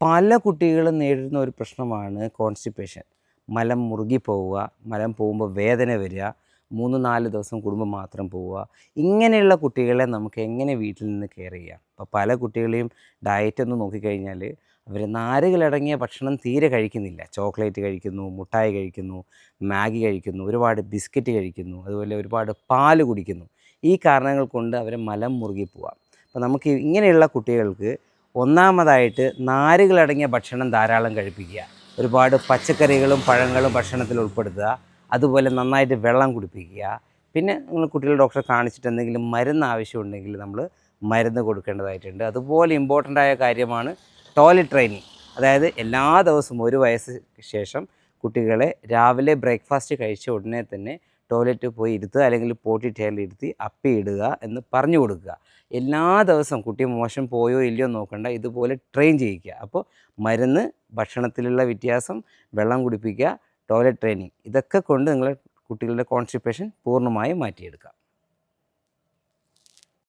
പല കുട്ടികളും നേരിടുന്ന ഒരു പ്രശ്നമാണ് കോൺസ്റ്റിപ്പേഷൻ മലം മുറുകി പോവുക മലം പോകുമ്പോൾ വേദന വരിക മൂന്ന് നാല് ദിവസം കുടുംബം മാത്രം പോവുക. ഇങ്ങനെയുള്ള കുട്ടികളെ നമുക്ക് എങ്ങനെ വീട്ടിൽ നിന്ന് കെയർ ചെയ്യാം? അപ്പോൾ പല കുട്ടികളെയും ഡയറ്റ് ഒന്ന് നോക്കിക്കഴിഞ്ഞാൽ അവർ നാരുകളടങ്ങിയ ഭക്ഷണം തീരെ കഴിക്കുന്നില്ല. ചോക്ലേറ്റ് കഴിക്കുന്നു മുട്ടായി കഴിക്കുന്നു മാഗി കഴിക്കുന്നു ഒരുപാട് ബിസ്ക്കറ്റ് കഴിക്കുന്നു അതുപോലെ ഒരുപാട് പാൽ കുടിക്കുന്നു. ഈ കാരണങ്ങൾ കൊണ്ട് അവരെ മലം മുറുകി പോവാം. അപ്പോൾ നമുക്ക് ഇങ്ങനെയുള്ള കുട്ടികൾക്ക് ഒന്നാമതായിട്ട് നാരുകളടങ്ങിയ ഭക്ഷണം ധാരാളം കഴിപ്പിക്കുക. ഒരുപാട് പച്ചക്കറികളും പഴങ്ങളും ഭക്ഷണത്തിൽ ഉൾപ്പെടുത്തുക. അതുപോലെ നന്നായിട്ട് വെള്ളം കുടിപ്പിക്കുക. പിന്നെ നിങ്ങൾ കുട്ടികളുടെ ഡോക്ടറെ കാണിച്ചിട്ട് എന്തെങ്കിലും മരുന്ന് ആവശ്യമുണ്ടെങ്കിൽ നമ്മൾ മരുന്ന് കൊടുക്കേണ്ടതായിട്ടുണ്ട്. അതുപോലെ ഇമ്പോർട്ടന്റ് ആയ കാര്യമാണ് ടോയ്ലറ്റ് ട്രെയിനിങ് അതായത് എല്ലാ ദിവസവും ഒരു വയസ്സ് ശേഷം കുട്ടികളെ രാവിലെ ബ്രേക്ക്ഫാസ്റ്റ് കഴിച്ച ഉടനെ തന്നെ ടോയ്ലറ്റ് പോയി ഇരുത്തുക അല്ലെങ്കിൽ പോട്ടി ടേലിൽ ഇരുത്തി ഇടുക എന്ന് പറഞ്ഞു കൊടുക്കുക. എല്ലാ ദിവസവും കുട്ടി മോശം പോയോ ഇല്ലയോ നോക്കണ്ട ഇതുപോലെ ട്രെയിൻ ചെയ്യിക്കുക. അപ്പോൾ മരുന്ന് ഭക്ഷണത്തിലുള്ള വ്യത്യാസം വെള്ളം കുടിപ്പിക്കുക ടോയ്ലറ്റ് ട്രെയിനിങ് ഇതൊക്കെ കൊണ്ട് നിങ്ങളെ കുട്ടികളുടെ കോൺസ്റ്റിപ്പേഷൻ പൂർണമായും മാറ്റിയെടുക്കാം.